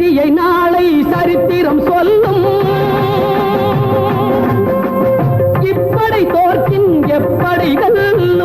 வெற்றியை நாளை சரித்திரம் சொல்லும். இப்படை தோற்கின் எப்படை வெல்லும்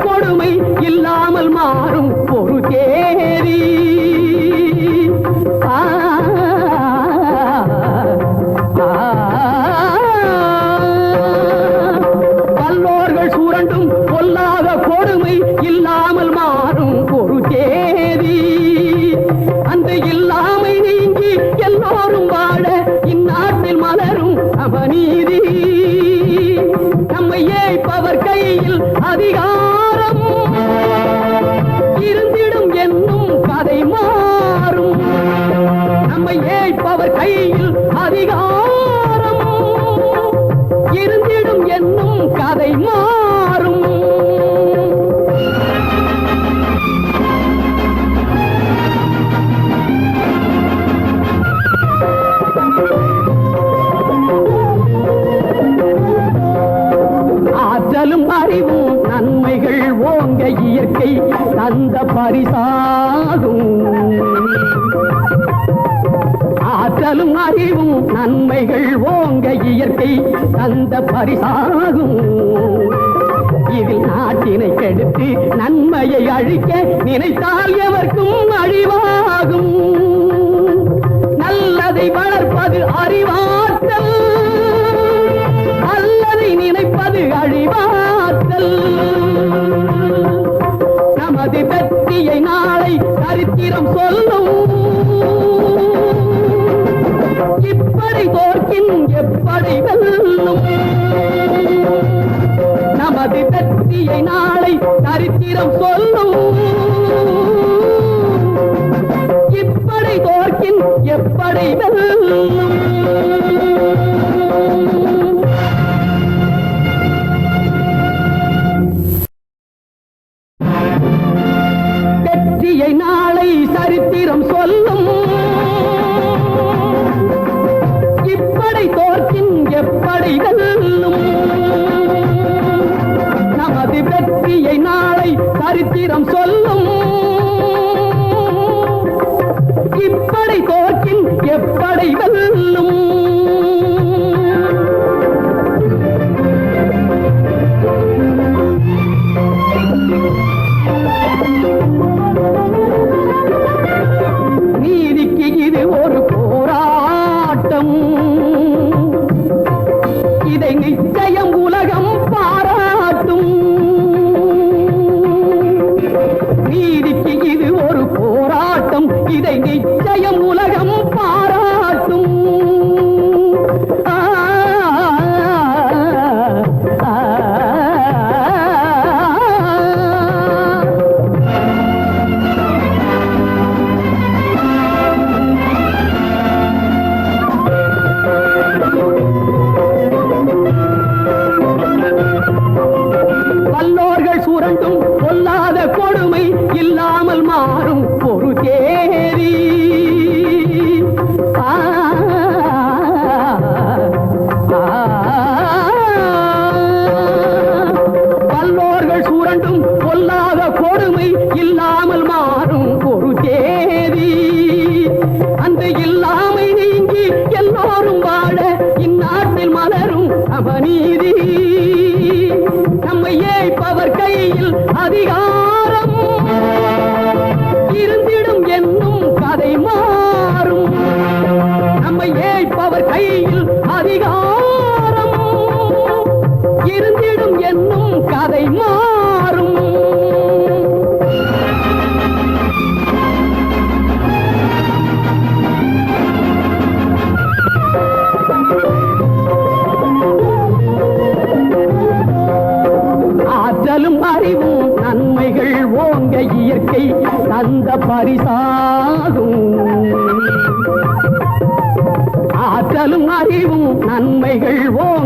கொடுமை இல்லாமல் மாறும் ஒரு தேரி ஆ, சுரண்டும் கொல்லாத கொடுமை இல்லாமல் மாறும் ஒரு தேதி அந்த இல்லாமை நீங்கி எல்லோரும் வாழ இந்நாட்டில் மலரும் அவநீதி நம்மை ஏய்ப்பவர் கையில் அதிகாரம் கதை மாறும். ஆற்றலும் அறிவும் நன்மைகள் ஓங்க இயற்கை தந்த பரிசாகும். ஆற்றலும் அறிவும் நன்மைகள் ஓங்க இயற்கை தந்த பரிசாகும். இதில் நாட்டினை கெடுத்து நன்மையை அழிக்க நினைத்தால் எவர்க்கும் அழிவாகும். நல்லதை வளர்ப்பது அறிவாகும் சக்தியை நாளை சரித்திரம் சொல்லும். இப்படை தோற்கின் எப்படை வெல்லும். நிச்சயம் உலகம் நீதி. நம்மை ஏய்ப்பவர் கையில் அதிகாரம். இருந்திடும் என்னும் கதை மாறும். நம்மை ஏய்ப்பவர் கையில் அதிகாரம். இருந்திடும் என்னும் கதை மாறும். நன்மைகள் ஓங்க இயற்கை தந்த பரிசாகும். ஆற்றலும் அறிவும் நன்மைகள் ஓங்க